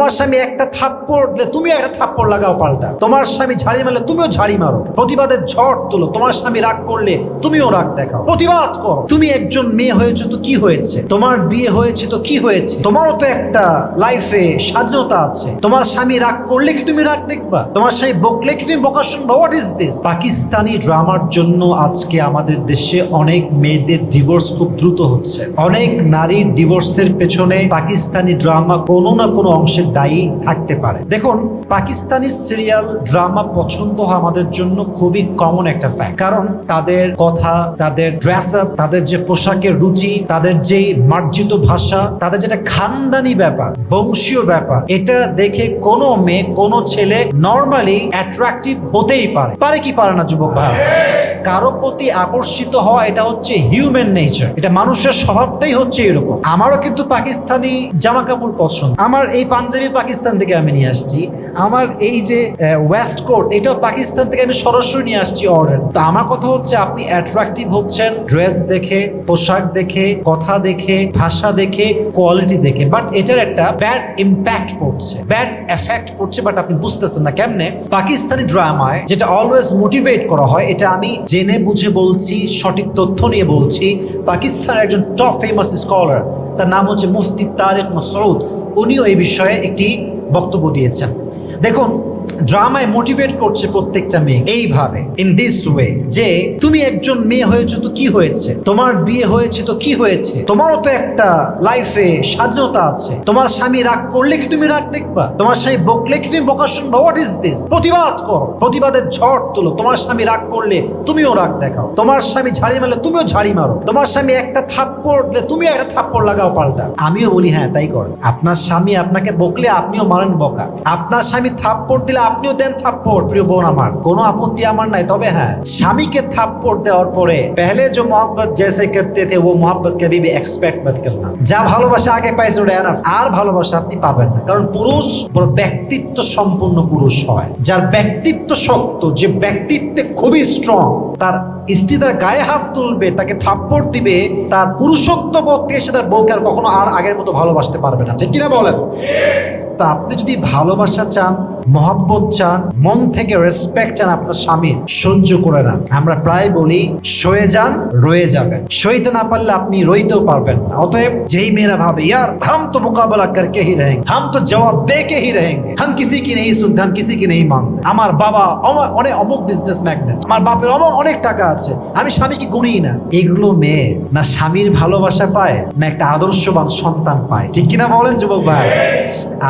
তোমার স্বামী একটা থাপ্পড় দিলে তুমিও একটা থাপ্পড় লাগাও পাল্টা। তোমার স্বামী ঝাড়ি মারলে তুমিও ঝাড়ি মারো। প্রতিবাদের ঝড় তুলো, তোমার স্বামী রাগ করলে তুমিও রাগ দেখাও। প্রতিবাদ করো। তুমি একজন মেয়ে হয়েছো তো কি হয়েছে? তোমার বিয়ে হয়েছে তো কি হয়েছে? তোমারও তো একটা লাইফে স্বাধীনতা আছে। তোমার স্বামী রাগ করলে কি তুমি রাগ দেখবা? তোমার স্বামী বকলে কি তুমি বকা শুনবা? হোয়াট ইজ দিস পাকিস্তানি ড্রামার জন্য আজকে আমাদের দেশে অনেক মেয়েদের ডিভোর্স খুব দ্রুত হচ্ছে। অনেক নারীর ডিভোর্সের পেছনে পাকিস্তানি ড্রামা কোনো না কোনো অংশে দায়ী থাকতে পারে। দেখুন, পাকিস্তানি সিরিয়াল ড্রামা পছন্দ হওয়া আমাদের জন্য খুবই কমন একটা ফ্যাক্ট কারণ তাদের কথা, তাদের ড্রেস আপ তাদের যে পোশাকের রুচি, তাদের যেই মার্জিত ভাষা, তাদের যেটা খানদানি ব্যাপার, বংশীয় ব্যাপার, এটা দেখে কোনো মেয়ে, কোনো ছেলে নর্মালি অ্যাট্রাকটিভ হতেই পারে। পারে কি পারে না, যুবক ভাই? কারও প্রতি আকর্ষিত হওয়া এটা হচ্ছে হিউম্যান নেচার এটা মানুষের স্বভাবটাই হচ্ছে এরকম। আমারও কিন্তু পাকিস্তানি জামা কাপড় পছন্দ। আমার এই পাঞ্জাবি পাকিস্তান থেকে আমি নিয়ে আসছি। আমার এই যে ওয়েস্ট কোট এটাও পাকিস্তান থেকে আমি সরাসরি নিয়ে আসছি অর্ডার তো আমার কথা হচ্ছে, আপনি অ্যাট্রাকটিভ হচ্ছেন ড্রেস দেখে, পোশাক দেখে, কথা দেখে, ভাষা দেখে কোয়ালিটি দেখে। বাট এটার একটা ব্যাড ইম্প্যাক্ট পড়ছে ব্যাড এফেক্ট পড়ছে বাট আপনি বুঝতেছেন না কেমনে? পাকিস্তানি ড্রামায় যেটা অলওয়েজ মোটিভেট করা হয়, এটা আমি জেনে বুঝে বলছি, সঠিক তথ্য নিয়ে বলছি, পাকিস্তানের একজন টপ ফেমাস স্কলার তার নাম হচ্ছে মুফতি তারেক মসরুদ উনিও এই বিষয়ে একটি বক্তব্য দিয়েছেন। দেখুন ড্রামায় মোটিভেট করছে প্রত্যেকটা মেয়ে এইভাবে ইন দিস ওয়ে যে তুমি একজন মেয়ে হয়েছো তো কি হয়েছে? তোমার বিয়ে হয়েছে তো কি হয়েছে? তোমারও তো একটা লাইফে স্বাধীনতা আছে। তোমার স্বামী রাগ করলে কি তুমি রাগ দেখবা? তোমার স্বামী বকলে কি তুমি বকা শুনবা? হোয়াট ইজ দিস প্রতিবাদ করো। প্রতিবাদের ঝড় তোলো। তোমার স্বামী রাগ করলে তুমিও রাগ দেখাও। তোমার স্বামী ঝাড়ি মারলে তুমিও ঝাড়ি মারো। তোমার স্বামী একটা থাপ্পড় দিলে তুমিও একটা থাপ্পড় লাগাও পাল্টা। আমিও বলি হ্যাঁ তাই কর আপনার স্বামী আপনাকে বকলে আপনিও মারেন বকা। আপনার স্বামী থাপ্পড় দিলে আপনিও দেন থাপ্পড়, প্রিয় বোন আমার। কোনো আপত্তি আমার নাই, তবে হ্যাঁ স্বামীকে থাপ্পড় দেওয়ার পরে পেহলে যে মোহাম্মত জেসে করতে থে ও মোহাম্মত কে ভিবি এক্সপেক্ট মত করনা যা ভালোবাসা আগে পাইছে, ওটা এনাফ আর ভালোবাসা আপনি পাবেন না। কারণ পুরুষ বড় ব্যক্তিত্ব সম্পূর্ণ পুরুষ হয়। যার ব্যক্তিত্ব শক্ত, যে ব্যক্তিত্বে খুবই স্ট্রং তার স্ত্রী তার গায়ে হাত তুলবে, তাকে থাপ্পড় দিবে, তার পুরুষত্ব বোধ থেকে সে তার বউকে আর কখনো আর আগের মতো ভালোবাসতে পারবে না। ঠিক কিনা বলেন? তা আপনি যদি ভালোবাসা চান মহব্বত চান, মন থেকে রেসপেক্ট চান আপনার স্বামীর সহ্য করে না। আমরা প্রায় বলি, সয়ে যান, রয়ে যাবেন। সইতে না পারলে আপনি রইতেও পারবেন না। অতএব যেই মেয়েরা ভাবে, ইয়ার, হাম তো মোকাবেলা করকে হি রেঙ্গে হাম তো জবাব দে কে হি রেঙ্গে হাম কিসি কি নেই শুনতে, হাম কিসি কি নেই মানতে। আমার বাবা অনেক অমুক বিজনেস ম্যাগনেট আমার বাপের অমুক অনেক টাকা আছে, আমি স্বামীকে গুনি না। এগুলো মেয়ে না স্বামীর ভালোবাসা পায়, না একটা আদর্শবান সন্তান পায়। ঠিক কিনা বলেন যুবক ভাই?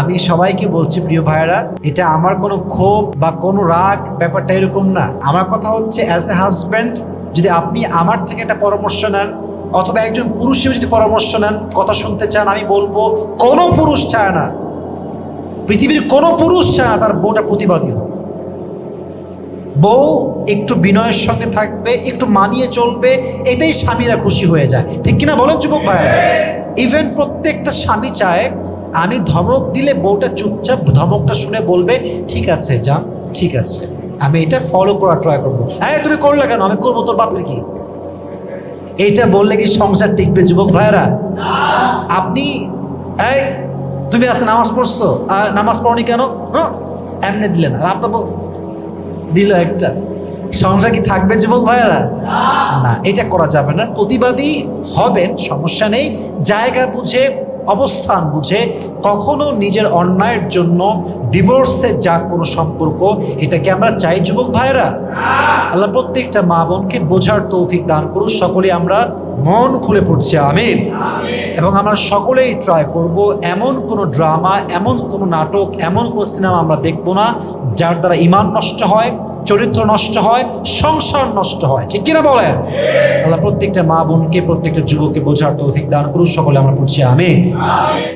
আমি সবাইকে বলছি, প্রিয় ভাইরা এটা আমার কোনো ক্ষোভ বা কোনো রাগ, ব্যাপারটা এরকম না। আমার কথা হচ্ছে অ্যাজ এ হাজব্যান্ড যদি আপনি আমার থেকে একটা পরামর্শ নেন, অথবা একজন পুরুষ যদি পরামর্শ নেন, কথা শুনতে চান, আমি বলব, কোনো পুরুষ চায় না। পৃথিবীর কোনো পুরুষ চায় না তার বউটা প্রতিবাদী হোক। বউ একটু বিনয়ের সঙ্গে থাকবে, একটু মানিয়ে চলবে এটাই স্বামীরা খুশি হয়ে যায়। ঠিক কিনা বলেন যুবক ভাই? ইভেন প্রত্যেকটা স্বামী চায় আমি ধমক দিলে বউটা চুপচাপ ধমকটা শুনে বলবে ঠিক আছে যান ঠিক আছে। আমি এটা ফলো করার ট্রাই করব। হ্যাঁ তুমি করলে কেন? আমি করব তোর বাপের কি? এইটা বললে কি সংসার টিকবে যুবক ভাইরা আপনি এই তুমি আছে নামাজ পড়ছো? নামাজ পড়নি কেন? হ্যাঁ এমনি দিলে না। আপনার দিল একটা। সংসার কি থাকবে যুবক ভাইয়েরা? না এটা করা যাবে না। প্রতিবাদী হবেন সমস্যা নেই। জায়গা বুঝে অবস্থান বুঝে কখনো নিজের অন্যায়ের জন্য ডিভোর্সের যা কোনো সম্পর্ক, এটাকে আমরা চাই, যুবক ভাইয়েরা। আল্লাহ প্রত্যেকটা মা বোনকে বোঝার তৌফিক দান করুন সকলে আমরা মন খুলে পড়ছি, আমিন। এবং আমরা সকলেই ট্রাই করব, এমন কোনো ড্রামা এমন কোনো নাটক, এমন কোনো সিনেমা আমরা দেখব না, যার দ্বারা ইমান নষ্ট হয়। চরিত্র নষ্ট হয় সংসার নষ্ট হয়। ঠিক কিনা বলেন? আল্লাহ প্রত্যেকটা মা বোনকে প্রত্যেকটা যুবককে বোঝার তৌফিক দান করুন সকলে আমরা পড়ছি আমিন।